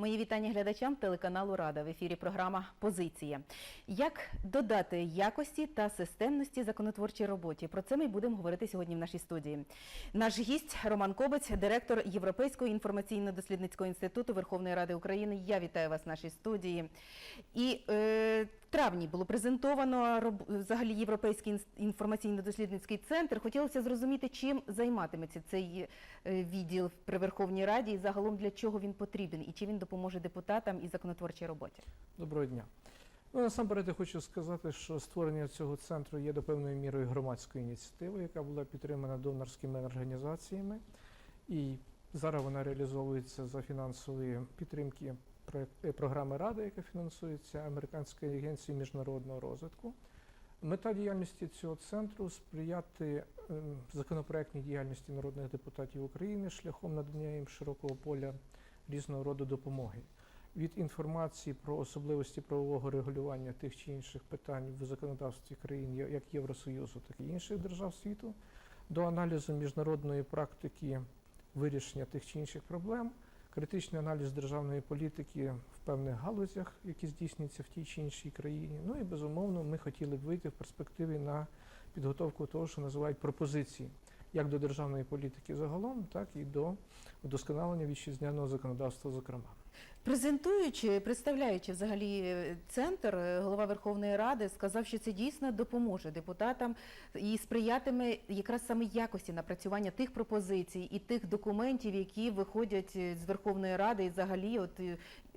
Мої вітання глядачам телеканалу Рада в ефірі. Програма Позиція. Як додати якості та системності законотворчій роботі? Про це ми будемо говорити сьогодні в нашій студії. Наш гість Роман Кобець, директор Європейського інформаційно-дослідницького інституту Верховної Ради України. Я вітаю вас в нашій студії. І е, травні було презентовано взагалі Європейський інформаційно-дослідницький центр. Хотілося зрозуміти, чим займатиметься цей е, відділ при Верховній Раді і загалом для чого він потрібен і чи він допоможе депутатам і законотворчій роботі. Доброго дня. Ну, насамперед я хочу сказати, що створення цього центру є до певної мірою громадською ініціативою, яка була підтримана донорськими організаціями. І зараз вона реалізовується за фінансової підтримки програми Ради, яка фінансується Американською агенцією міжнародного розвитку. Мета діяльності цього центру сприяти ем, законопроектній діяльності народних депутатів України шляхом надання їм широкого поля різного роду допомоги від інформації про особливості правового регулювання тих чи інших питань в законодавстві країн як Євросоюзу, так і інших держав світу, до аналізу міжнародної практики вирішення тих чи інших проблем, критичний аналіз державної політики в певних галузях, які здійснюються в тій чи іншій країні. Ну і безумовно, ми хотіли б вийти в перспективі на підготовку того, що називають пропозиції. Як до державної політики загалом, так і до вдосконалення вітчизняного законодавства, зокрема. Презентуючи, представляючи взагалі е, центр, е, голова Верховної Ради сказав, що це дійсно допоможе депутатам і сприятиме якраз саме якості напрацювання тих пропозицій і тих документів, які виходять е, з Верховної Ради і взагалі от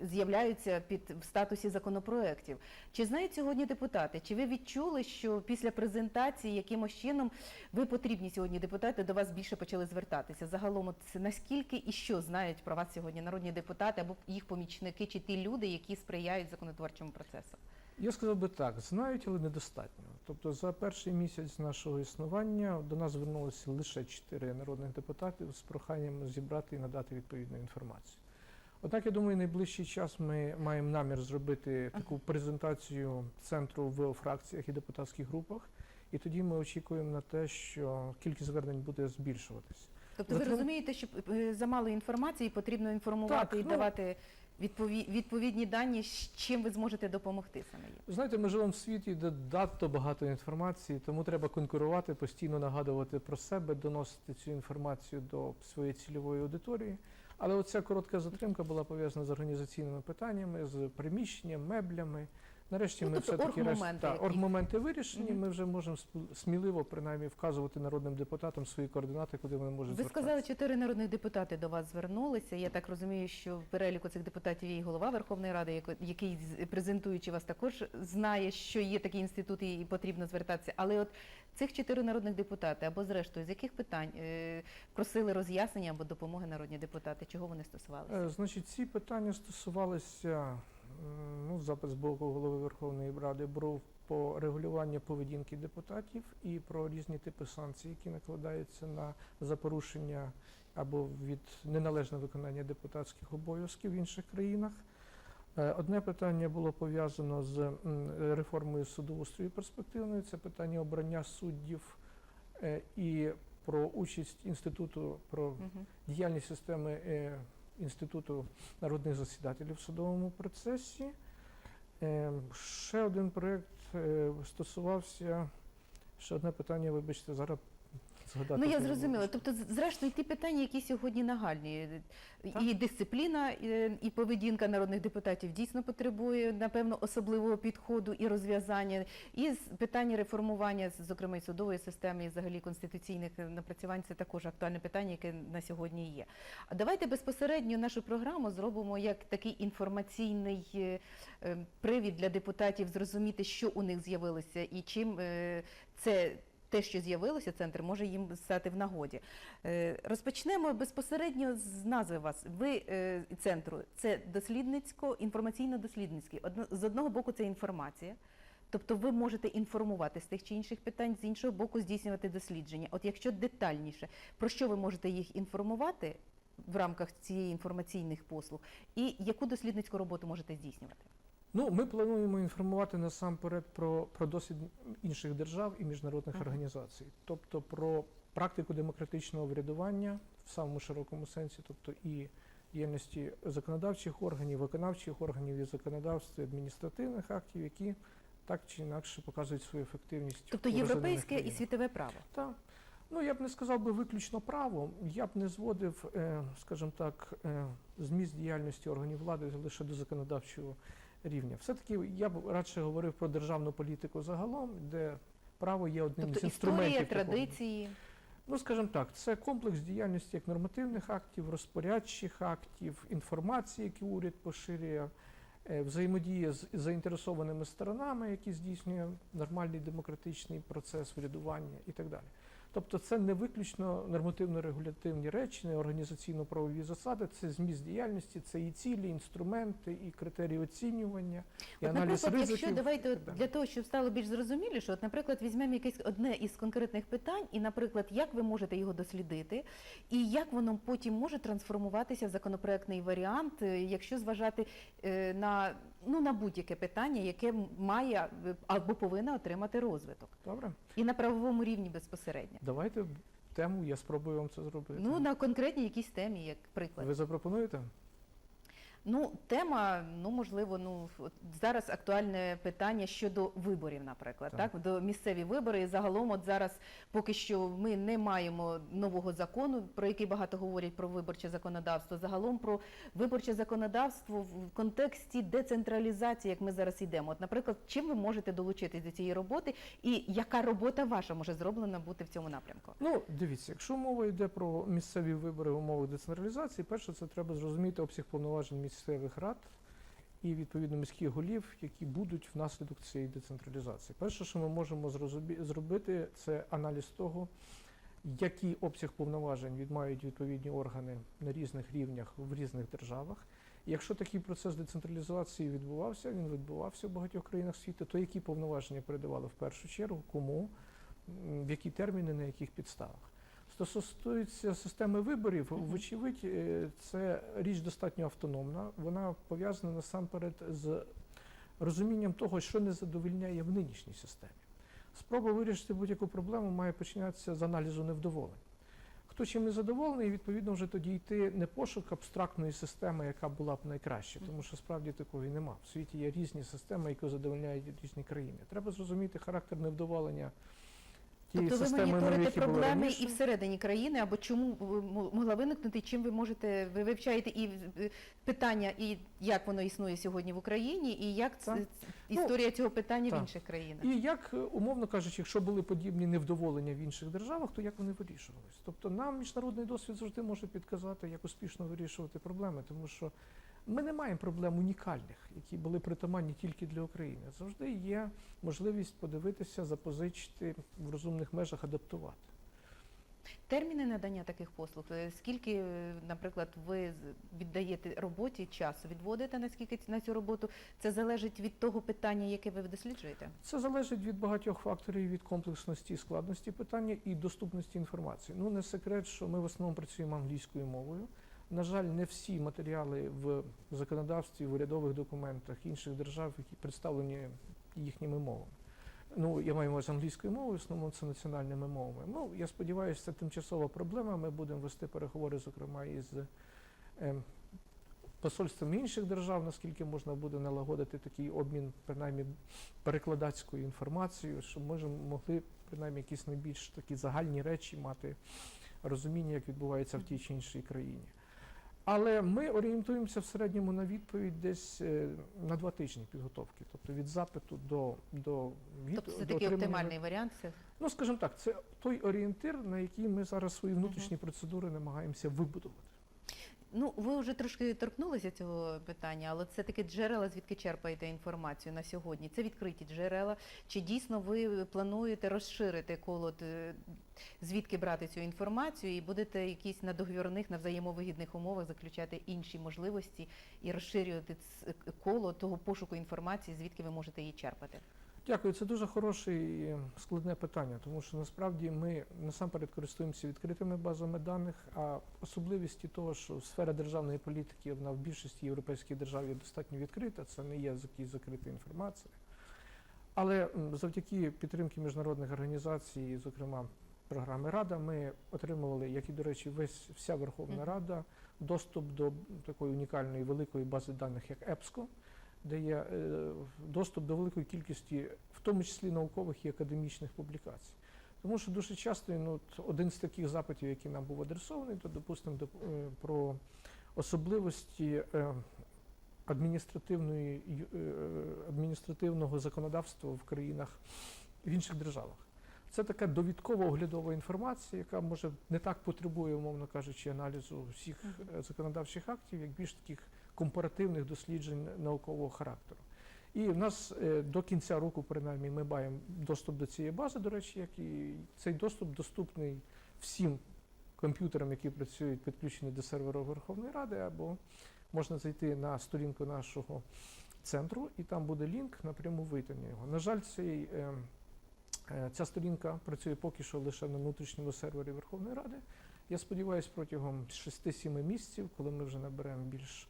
з'являються під в статусі законопроєктів. Чи знають сьогодні депутати? Чи ви відчули, що після презентації якимось чином ви потрібні сьогодні депутати до вас більше почали звертатися? Загалом, от наскільки і що знають про вас сьогодні народні депутати або їх помічники, чи ті люди, які сприяють законотворчому процесу? Я сказав би так, знають, але недостатньо. Тобто за перший місяць нашого існування до нас звернулося лише чотири народних депутатів з проханням зібрати і надати відповідну інформацію. Однак, я думаю, найближчий час ми маємо намір зробити таку презентацію центру в фракціях і депутатських групах, і тоді ми очікуємо на те, що кількість звернень буде збільшуватись. Тобто ви розумієте, що е, замало інформації потрібно інформувати Так, і ну- давати відповідні дані, чим ви зможете допомогти саме їм? Знаєте, ми живемо в світі, де дато багато інформації, тому треба конкурувати, постійно нагадувати про себе, доносити цю інформацію до своєї цільової аудиторії. Але оця коротка затримка була пов'язана з організаційними питаннями, з приміщенням, меблями. Нарешті Ну, ми тобто все-таки оргмоменти вирішені. Ми вже можемо сміливо принаймні вказувати народним депутатам свої координати, куди вони можуть Ви сказали, чотири народних депутати до вас звернулися. Я так розумію, що в переліку цих депутатів є і голова Верховної Ради, який презентуючи вас також знає, що є такі інститути і потрібно звертатися. Але от цих чотири народних депутати або зрештою з яких питань е, просили роз'яснення або допомоги народні депутати? Чого вони стосувалися? Е, Значить, ці питання стосувалися ну, запит з боку голови Верховної Ради був по регулюванню поведінки депутатів і про різні типи санкцій, які накладаються на за порушення або від неналежне виконання депутатських обов'язків в інших країнах. Е, Одне питання було пов'язано з реформою судоустрою перспективною. Це питання обрання суддів е, і про участь інституту про діяльність системи е, інституту народних засідателів в судовому процесі. Е, ще один проєкт е, стосувався ще одне питання, вибачте, зараз згадати. Ну я зрозуміла. Тобто, зрештою, ті питання, які сьогодні нагальні, Так. і дисципліна, і, і поведінка народних депутатів дійсно потребує напевно особливого підходу і розв'язання. І питання реформування, зокрема і судової системи, і взагалі конституційних напрацювань, це також актуальне питання, яке на сьогодні є. А давайте безпосередньо нашу програму зробимо як такий інформаційний е, е, привід для депутатів зрозуміти, що у них з'явилося і чим е, це. Те, що з'явилося, центр може їм стати в нагоді. Е, Розпочнемо безпосередньо з назви вас. Ви е, центру це дослідницько, інформаційно-дослідницький. З одного боку, це інформація. Тобто ви можете інформувати з тих чи інших питань, з іншого боку, здійснювати дослідження. От якщо детальніше, про що ви можете їх інформувати в рамках цієї інформаційних послуг, і яку дослідницьку роботу можете здійснювати? Ну, ми плануємо інформувати насамперед про, про досвід інших держав і міжнародних організацій, тобто про практику демократичного врядування в самому широкому сенсі, тобто і діяльності законодавчих органів, виконавчих органів і законодавства, адміністративних актів, які так чи інакше показують свою ефективність. Тобто європейське і світове право. Так. Ну, я б не сказав би виключно право, я б не зводив, е, скажімо так, е, зміст діяльності органів влади лише до законодавчого рівня. Все-таки я б радше говорив про державну політику загалом, де право є одним Тобто з інструментів. історія, такого. традиції. Ну, скажімо так, це комплекс діяльності як нормативних актів, розпорядчих актів, інформації, які уряд поширює, е, взаємодія з заінтересованими сторонами, які здійснює нормальний демократичний процес врядування і так далі. Тобто це не виключно нормативно-регулятивні речі, не організаційно-правові засади, це зміст діяльності, це і цілі, інструменти, і критерії оцінювання, і От, аналіз ризиків. якщо давайте от для того, щоб стало більш зрозуміліше, от, наприклад, візьмемо якесь одне із конкретних питань, і, наприклад, як ви можете його дослідити, і як воно потім може трансформуватися в законопроектний варіант, е, якщо зважати е, на ну на будь-яке питання, яке має е, або повинно отримати розвиток, Добре, і на правовому рівні безпосередньо. Давайте тему, я спробую вам це зробити. Ну на конкретній якійсь темі, як приклад. Ви запропонуєте? Ну, тема, ну можливо, ну зараз актуальне питання щодо виборів, наприклад, Так. так, до місцеві вибори. І загалом, от зараз поки що ми не маємо нового закону, про який багато говорять про виборче законодавство. Загалом про виборче законодавство в контексті децентралізації, як ми зараз йдемо. От, наприклад, чим ви можете долучитись до цієї роботи, і яка робота ваша може зроблена бути в цьому напрямку? Ну, дивіться, якщо мова йде про місцеві вибори в умовах децентралізації, перше це треба зрозуміти обсяг повноважень місцевих рад і відповідно міських голів, які будуть внаслідок цієї децентралізації. Перше, що ми можемо зробити, це аналіз того, який обсяг повноважень відмають відповідні органи на різних рівнях в різних державах. Якщо такий процес децентралізації відбувався, він відбувався в багатьох країнах світу, то які повноваження передавали в першу чергу, кому, в які терміни, на яких підставах. Що стосується системи виборів, вочевидь, е, це річ достатньо автономна. Вона пов'язана насамперед з розумінням того, що не задовольняє в нинішній системі. Спроба вирішити будь-яку проблему має починатися з аналізу невдоволень. Хто чим не задоволений, відповідно, вже тоді йти не пошук абстрактної системи, яка була б найкраще, тому що справді такої нема. В світі є різні системи, які задовольняють різні країни. Треба зрозуміти характер невдоволення тієї Тобто ви системи, на моніторите проблеми раніше. і всередині країни, або чому ви могла виникнути, чим ви можете, ви вивчаєте і питання, і як воно існує сьогодні в Україні, і як ц- Так. ц- історія цього питання в інших країнах. І як, умовно кажучи, якщо були подібні невдоволення в інших державах, то як вони вирішувались? Тобто нам міжнародний досвід завжди може підказати, як успішно вирішувати проблеми, тому що ми не маємо проблем унікальних, які були притаманні тільки для України. Завжди є можливість подивитися, запозичити в розумних межах, адаптувати. Терміни надання таких послуг. е, Скільки, е, наприклад, ви віддаєте роботі часу, відводите наскільки на цю роботу? Це залежить від того питання, яке ви досліджуєте? Це залежить від багатьох факторів, від комплексності і складності питання і доступності інформації. Ну не секрет, що ми в основному працюємо англійською мовою. На жаль, не всі матеріали в законодавстві, в урядових документах інших держав, які представлені їхніми мовами. Ну, я маю увазі англійською мовою, в основному це національними мовами. Ну, я сподіваюся, це тимчасова проблема. Ми будемо вести переговори, зокрема, із ем, посольствами інших держав, наскільки можна буде налагодити такий обмін, принаймні, перекладацькою інформацією, щоб ми могли принаймні якісь найбільш такі загальні речі мати розуміння, як відбувається в тій чи іншій країні. Але ми орієнтуємося в середньому на відповідь десь е, на два тижні підготовки, тобто від запиту до, до, від, Тобто це до такий оптимальний варіант. Це Ну, скажімо так, це той орієнтир, на який ми зараз свої внутрішні процедури намагаємося вибудувати. Ну, ви вже трошки торкнулися цього питання, але це таки джерела, звідки черпаєте інформацію на сьогодні. Це відкриті джерела. Чи дійсно ви плануєте розширити коло, е, звідки брати цю інформацію, і будете якісь на договірних, на взаємовигідних умовах заключати інші можливості і розширювати коло того пошуку інформації, звідки ви можете її черпати? Дякую, це дуже хороше і складне питання, тому що насправді ми насамперед користуємося відкритими базами даних, а особливості того, що сфера державної політики вона в більшості європейських держав є достатньо відкрита, це не є якась закрита інформація. Але завдяки підтримки міжнародних організацій, зокрема програми Рада. Ми отримували, як і, до речі, весь вся Верховна Рада, доступ до такої унікальної великої бази даних, як EBSCO, де є е, доступ до великої кількості, в тому числі наукових і академічних публікацій. Тому що дуже часто ну, один з таких запитів, який нам був адресований, то, допустимо, до- е, про особливості е, адміністративної, адміністративного законодавства в країнах в інших державах. Це така довідкова оглядова інформація, яка може не так потребує, умовно кажучи, аналізу всіх законодавчих актів, як більш таких компаративних досліджень наукового характеру. І в нас е, до кінця року, принаймні, ми маємо доступ до цієї бази, до речі, як і цей доступ доступний всім комп'ютерам, які працюють підключені до сервера Верховної Ради, або можна зайти на сторінку нашого центру, і там буде лінк напряму вийти на його. На жаль, цей, е, е, ця сторінка працює поки що лише на внутрішньому сервері Верховної Ради. Я сподіваюся, протягом 6-7 місяців, коли ми вже наберемо більш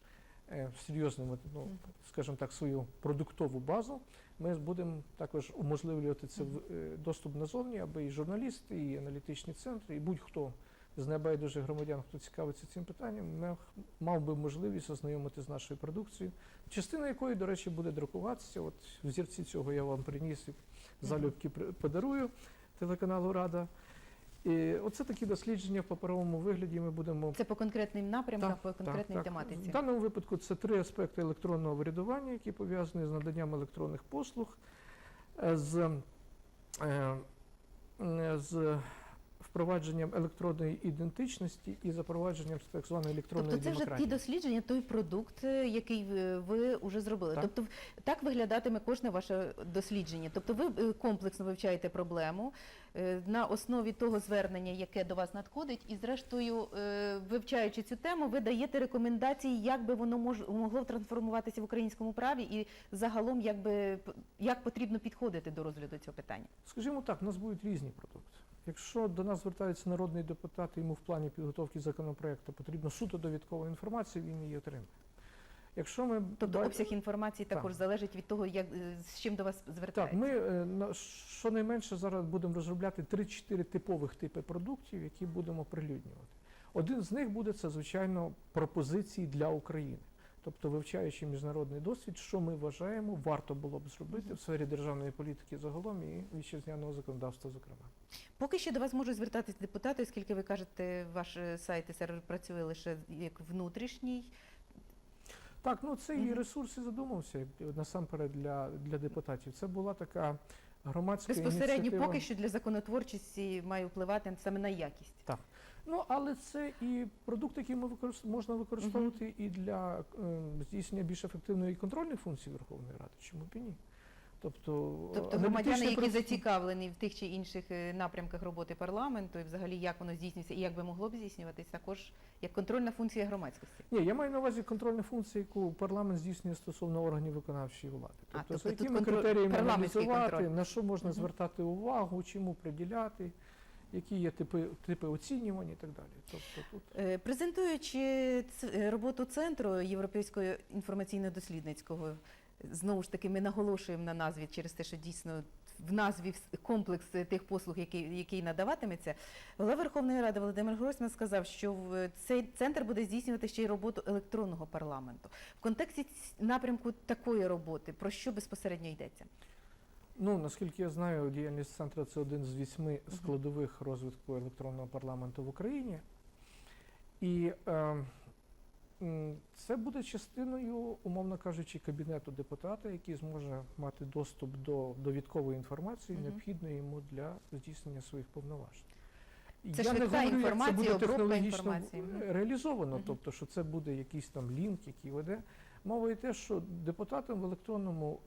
серйозну, ну, скажімо так, свою продуктову базу, ми будемо також уможливлювати це е, доступ назовні, аби і журналісти, і аналітичні центри, і будь-хто з небайдужих громадян, хто цікавиться цим питанням, мав- би можливість ознайомити з нашою продукцією, частина якої, до речі, буде друкуватися. От взірці цього я вам приніс і залюбки подарую телеканалу Рада. І оце такі дослідження в паперовому вигляді. Ми будемо Це по конкретним напрямкам, Так, по конкретній так, так. тематиці. В даному випадку це три аспекти електронного врядування, які пов'язані з наданням електронних послуг, е, з, е, е, з впровадженням електронної ідентичності і запровадженням так званої електронної Тобто це вже ті дослідження, той продукт, е, який ви- вже зробили. Так. Тобто так виглядатиме кожне ваше дослідження. Тобто ви е, комплексно вивчаєте проблему е, на основі того звернення, яке до вас надходить, і зрештою, вивчаючи цю тему, ви даєте рекомендації, як би воно мож, могло трансформуватися в українському праві, і загалом як би як потрібно підходити до розгляду цього питання. Скажімо так, у нас будуть різні продукти. Якщо до нас звертається народний депутат, йому в плані підготовки законопроекту потрібна суто довідкова інформація, він її отримає. Якщо ми Тобто ба- обсяг інформації Так. також залежить від того, як е, з чим до вас Так, ми е, на- щонайменше зараз будемо розробляти 3-4 типових типи продуктів, які будемо оприлюднювати. Один з них буде це, звичайно, пропозиції для України. Тобто, вивчаючи міжнародний досвід, що ми вважаємо, варто було б зробити в сфері державної політики загалом і вітчизняного законодавства, зокрема. Поки що до вас можуть звертатись депутати, оскільки ви кажете, ваш сайт і сервер працює лише як внутрішній. Так, ну це і ресурси задумався насамперед для, для депутатів. Це була така громадська Безпосередньо ініціатива. поки що для законотворчості має впливати саме на якість. Так. Ну, але це і продукт, який ми використ... можна використовувати і для е, здійснення більш ефективної контрольної функції Верховної Ради. Чому б і ні? Тобто, Тобто громадяни, які процес- зацікавлені в тих чи інших е, напрямках роботи парламенту, і взагалі як воно здійснюється і як би могло б здійснюватись, також як контрольна функція громадськості. Ні, я маю на увазі контрольну функцію, яку парламент здійснює стосовно органів виконавчої влади. А, Тобто, тобто за якими контроль- критеріями аналізувати, на що можна Мгм. звертати увагу, чому приділяти, які є типи, типи оцінювань і так далі. Тобто тут Е, Презентуючи е, роботу центру Європейського інформаційно-дослідницького, знову ж таки, ми наголошуємо на назві через те, що дійсно в назві комплекс тих послуг, який, який надаватиметься. Голова Верховної Ради Володимир Гройсман сказав, що цей центр буде здійснювати ще й роботу електронного парламенту. В контексті напрямку такої роботи про що безпосередньо йдеться? Ну, наскільки я знаю, діяльність центру це один з вісьми складових розвитку електронного парламенту в Україні. І е, це буде частиною, умовно кажучи, кабінету депутата, який зможе мати доступ до довідкової інформації, угу. необхідної йому для здійснення своїх повноважень. Це я не говорю, як це буде технологічно інформації. Реалізовано, угу. тобто, що це буде якийсь там лінк, який веде. Мова йде, те, що депутатам в електронному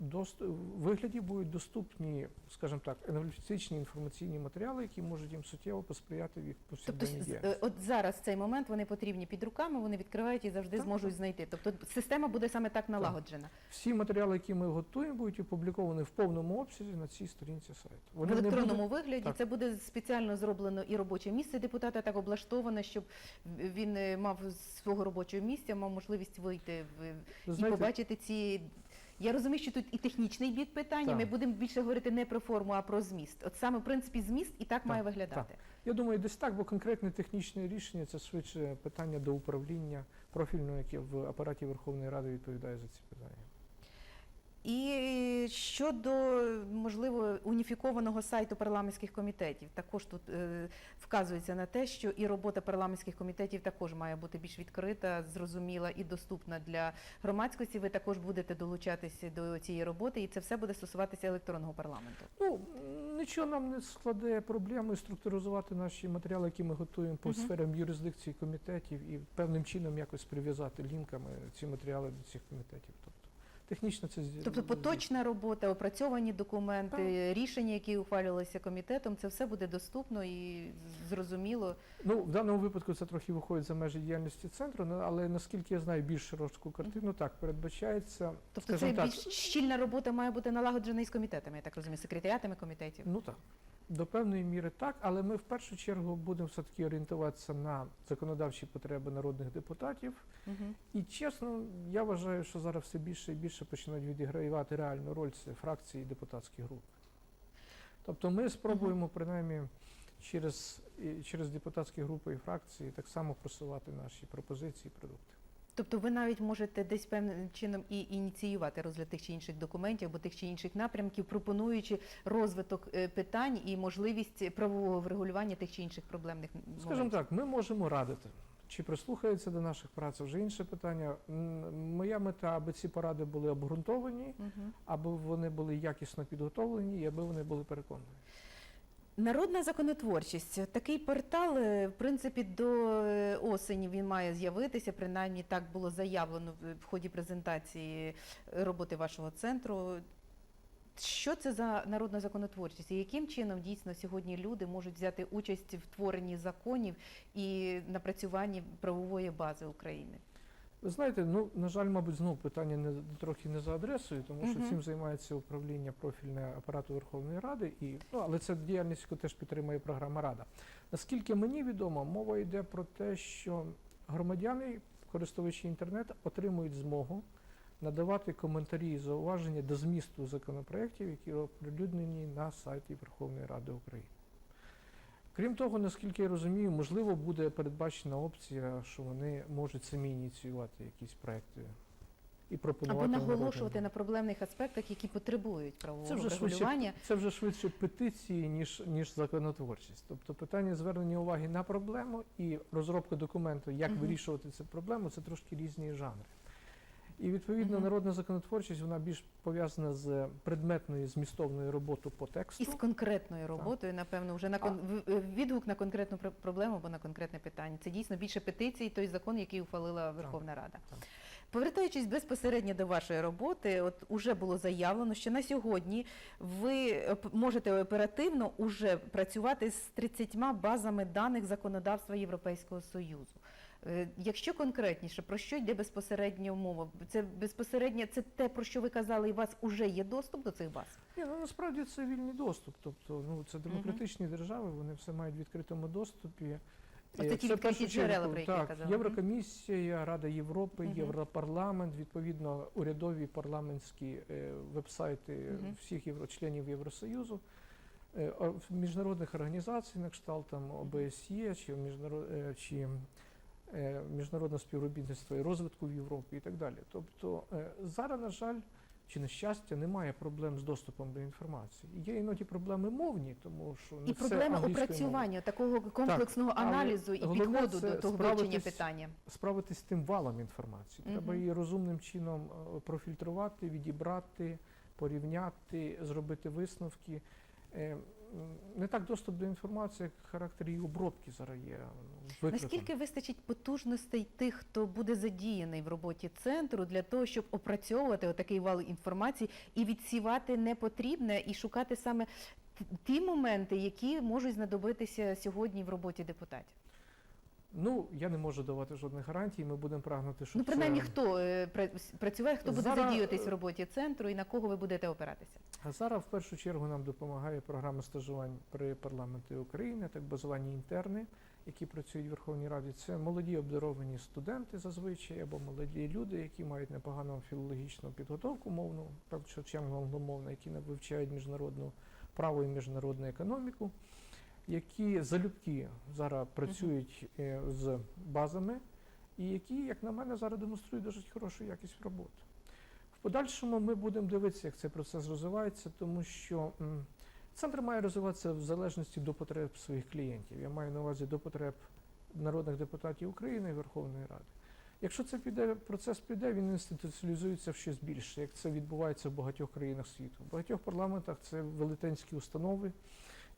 вигляді будуть доступні, скажімо так, аналітичні інформаційні матеріали, які можуть їм суттєво посприяти в їх Тобто повсякденній діяльності. е, от зараз в цей момент вони потрібні під руками, вони відкривають і завжди Так, зможуть так. знайти. Тобто система буде саме так налагоджена. Всі матеріали, які ми готуємо, будуть опубліковані в повному обсязі на цій сторінці сайту. Вони не електронному будуть- вигляді так. це буде спеціально зроблено і робоче місце депутата так облаштоване, щоб він е, мав з свого робочого місця, мав можливість вийти в ви і побачити ці Я розумію, що тут і технічний бік питання. Так. Ми будемо більше говорити не про форму, а про зміст. От саме в принципі зміст і так, має виглядати. Я думаю, десь так, бо конкретне технічне рішення це швидше питання до управління профільного, яке в апараті Верховної Ради відповідає за ці питання. І щодо можливо уніфікованого сайту парламентських комітетів, також тут е, вказується на те, що і робота парламентських комітетів також має бути більш відкрита, зрозуміла і доступна для громадськості. Ви також будете долучатися до цієї роботи, і це все буде стосуватися електронного парламенту. Ну, нічого нам не складає проблеми структуризувати наші матеріали, які ми готуємо по Мгм. сферам юрисдикції комітетів і певним чином якось прив'язати лінками ці матеріали до цих комітетів. Технічно це Тобто поточна робота, опрацьовані документи, рішення, які ухвалювалися комітетом, це все буде доступно і зрозуміло. Ну, в даному випадку це трохи виходить за межі діяльності центру, але наскільки я знаю більш широку картину, так передбачається. Тобто це так, більш щільна робота має бути налагоджена із комітетами, я так розумію, секретаріатами комітетів. Ну так. До певної міри так, але ми в першу чергу будемо все-таки орієнтуватися на законодавчі потреби народних депутатів. Мгм. І чесно, я вважаю, що зараз все більше і більше починають відігравати реальну роль це фракції і депутатські групи. Тобто ми спробуємо принаймні через, через депутатські групи і фракції так само просувати наші пропозиції і продукти. Тобто ви навіть можете десь певним чином і ініціювати розгляд тих чи інших документів або тих чи інших напрямків, пропонуючи розвиток е, питань і можливість правового врегулювання тих чи інших проблемних Скажімо так, ми можемо радити. Чи прислухаються до наших праць, вже інше питання. Моя мета, аби ці поради були обґрунтовані, аби вони були якісно підготовлені і аби вони були переконані. Народна законотворчість. Такий портал, е, в принципі, до е, осені він має з'явитися. Принаймні так було заявлено в- ході презентації е, роботи вашого центру. Що це за народна законотворчість? І яким чином дійсно сьогодні люди можуть взяти участь в творенні законів і напрацюванні правової бази України? Ви знаєте, ну на жаль, мабуть, знову питання не трохи не за адресою, тому що цим займається управління профільне апарату Верховної Ради, і ну але це діяльність, яку теж підтримує програма Рада. Наскільки мені відомо, мова йде про те, що громадяни, користувачі інтернету, отримують змогу надавати коментарі і зауваження до змісту законопроєктів, які оприлюднені на сайті Верховної Ради України. Крім того, наскільки я розумію, можливо, буде передбачена опція, що вони можуть самі ініціювати якісь проекти і пропонувати Або народним наголошувати на проблемних аспектах, які потребують це правового вже швидше, це вже швидше петиції, ніж, ніж законотворчість. Тобто питання звернення уваги на проблему і розробка документу, як Мгм. вирішувати цю проблему, це трошки різні жанри. І відповідно народна законотворчість вона більш пов'язана з предметною змістовною роботою по тексту. І з конкретною роботою, напевно, вже на кон... відгук на конкретну пр- проблему або на конкретне питання. Це дійсно більше петицій, той закон, який ухвалила Верховна Рада. так. Повертаючись безпосередньо до вашої роботи, от уже було заявлено, що на сьогодні ви можете оперативно уже працювати з 30 базами даних законодавства Європейського Союзу. Е, Якщо конкретніше, про що йде безпосередньо мова? Це безпосередньо це те, про що ви казали, і у вас уже є доступ до цих баз? Ні, ну насправді це вільний доступ. Тобто, ну це демократичні держави, вони все мають в відкритому доступі. Е, ті в відкриті джерела, про які я так, казала. Єврокомісія, Рада Європи, Мгм. Європарламент, відповідно, урядові парламентські е, вебсайти Мгм. всіх євро, членів Євросоюзу, е, міжнародних організацій, на кшталт там ОБСЄ чи, міжнарод, е, чи е, міжнародне співробітництво і розвитку в Європі і так далі. Тобто е, зараз, на жаль, чи на щастя, немає проблем з доступом до інформації. Є іноді проблеми мовні, тому що не І все проблема опрацювання такого комплексного але аналізу і підходу до того вивчення питання. справитись з тим валом інформації. Треба Мгм. її розумним чином е, профільтрувати, відібрати, порівняти, зробити висновки. Не так доступ до інформації, як характер її обробки зараз є. ну, викликом. Наскільки вистачить потужностей тих, хто буде задіяний в роботі центру для того, щоб опрацьовувати отакий вал інформації і відсівати непотрібне і шукати саме ті моменти, які можуть знадобитися сьогодні в роботі депутатів? Ну, я не можу давати жодних гарантій. Ми будемо прагнути, щоб Ну, принаймні, це... хто е, працює, хто буде Зараз, задіюватись в роботі центру і на кого ви будете опиратися? А зараз в першу чергу нам допомагає програма стажувань при парламенті України, так базовані інтерни, які працюють в Верховній Раді. Це молоді обдаровані студенти зазвичай або молоді люди, які мають непогану філологічну підготовку мовну, першу чергу англомовну, які не вивчають міжнародну право і міжнародну економіку, які залюбки зараз працюють е, з базами, і які, як на мене, зараз демонструють дуже хорошу якість роботи. В подальшому ми будемо дивитися, як цей процес розвивається, тому що центр має розвиватися в залежності до потреб своїх клієнтів. Я маю на увазі до потреб народних депутатів України і Верховної Ради. Якщо це піде, процес піде, він інституціалізується в щось більше, як це відбувається в багатьох країнах світу. В багатьох парламентах це велетенські установи,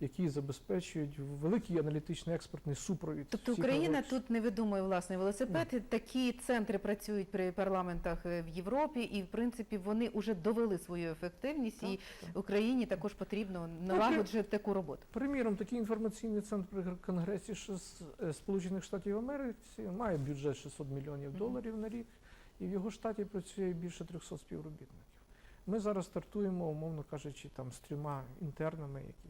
які забезпечують великий аналітичний експертний супровід. Тобто Україна тут не видумує власний велосипед. Такі центри працюють при парламентах е, в Європі, і в принципі вони вже довели свою ефективність. І Так, так. Україні також потрібно налагоджувати таку роботу. Приміром, такий інформаційний центр при Конгресі е, Сполучених Штатів Америки має бюджет 600 мільйонів доларів на рік, і в його штаті працює більше 300 співробітників. Ми зараз стартуємо, умовно кажучи, там з трьома інтернами, які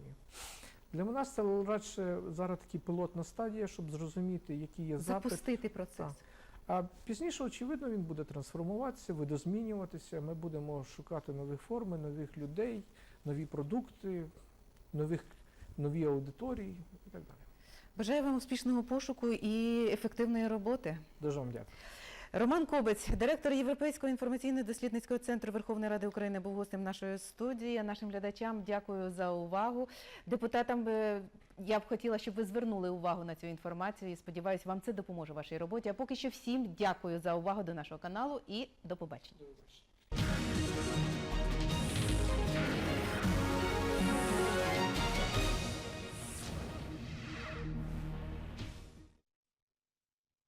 для нас це радше зараз такі пілотна стадія, щоб зрозуміти, які є запити. Запустити процес. Так. А пізніше, очевидно, він буде трансформуватися, видозмінюватися. Ми будемо шукати нові форми, нових людей, нові продукти, нових, нові аудиторії і так далі. Бажаю вам успішного пошуку і ефективної роботи. Дуже вам дякую. Роман Кобець, директор Європейського інформаційно-дослідницького центру Верховної Ради України, був гостем нашої студії. Нашим глядачам дякую за увагу. Депутатам е, я б хотіла, щоб ви звернули увагу на цю інформацію і сподіваюся, вам це допоможе в вашій роботі. А поки що всім дякую за увагу до нашого каналу і до побачення. До побачення.